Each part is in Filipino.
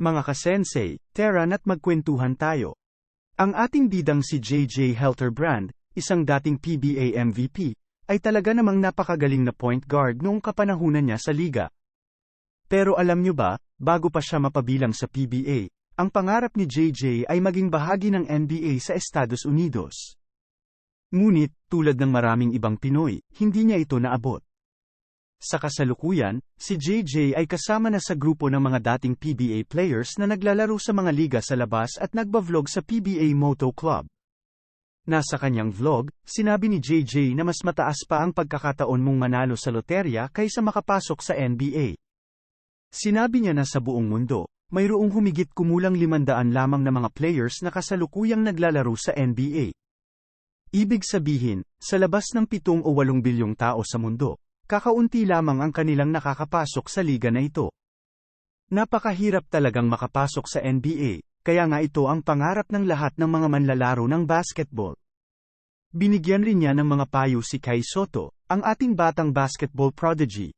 Mga kasensei, Teran at magkwentuhan tayo. Ang ating bidang si JJ Helterbrand, isang dating PBA MVP, ay talaga namang napakagaling na point guard noong kapanahunan niya sa liga. Pero alam nyo ba, bago pa siya mapabilang sa PBA, ang pangarap ni JJ ay maging bahagi ng NBA sa Estados Unidos. Ngunit, tulad ng maraming ibang Pinoy, hindi niya ito naabot. Sa kasalukuyan, si JJ ay kasama na sa grupo ng mga dating PBA players na naglalaro sa mga liga sa labas at nagba-vlog sa PBA Moto Club. Nasa kanyang vlog, sinabi ni JJ na mas mataas pa ang pagkakataon mong manalo sa loterya kaysa makapasok sa NBA. Sinabi niya na sa buong mundo, mayroong humigit kumulang 500 lamang na mga players na kasalukuyang naglalaro sa NBA. Ibig sabihin, sa labas ng 7 o 8 bilyong tao sa mundo, kakaunti lamang ang kanilang nakakapasok sa liga na ito. Napakahirap talagang makapasok sa NBA, kaya nga ito ang pangarap ng lahat ng mga manlalaro ng basketball. Binigyan rin niya ng mga payo si Kai Soto, ang ating batang basketball prodigy.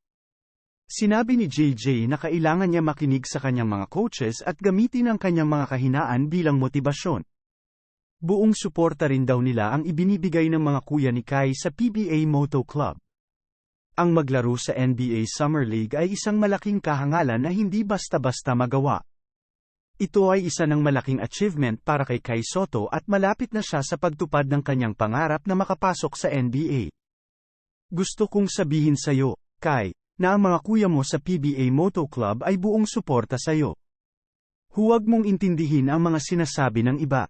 Sinabi ni JJ na kailangan niya makinig sa kanyang mga coaches at gamitin ang kanyang mga kahinaan bilang motibasyon. Buong suporta rin daw nila ang ibinibigay ng mga kuya ni Kai sa PBA Moto Club. Ang maglaro sa NBA Summer League ay isang malaking kahangalan na hindi basta-basta magawa. Ito ay isa ng malaking achievement para kay Kai Soto at malapit na siya sa pagtupad ng kanyang pangarap na makapasok sa NBA. Gusto kong sabihin sa'yo, Kai, na ang mga kuya mo sa PBA Moto Club ay buong suporta sa'yo. Huwag mong intindihin ang mga sinasabi ng iba.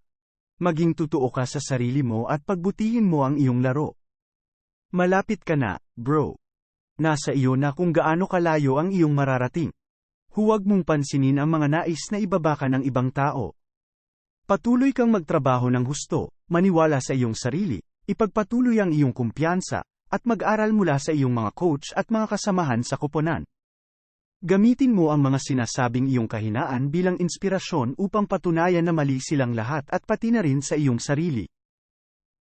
Maging totoo ka sa sarili mo at pagbutihin mo ang iyong laro. Malapit ka na, bro. Nasa iyo na kung gaano kalayo ang iyong mararating. Huwag mong pansinin ang mga nais na ibaba ka ng ibang tao. Patuloy kang magtrabaho ng husto, maniwala sa iyong sarili, ipagpatuloy ang iyong kumpiyansa, at mag-aral mula sa iyong mga coach at mga kasamahan sa koponan. Gamitin mo ang mga sinasabing iyong kahinaan bilang inspirasyon upang patunayan na mali silang lahat at pati na rin sa iyong sarili.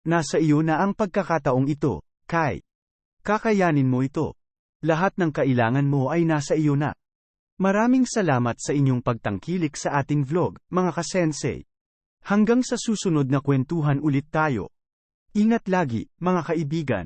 Nasa iyo na ang pagkakataong ito, Kai. Kakayanin mo ito. Lahat ng kailangan mo ay nasa iyo na. Maraming salamat sa inyong pagtangkilik sa ating vlog, mga kasensei. Hanggang sa susunod na kwentuhan ulit tayo. Ingat lagi, mga kaibigan.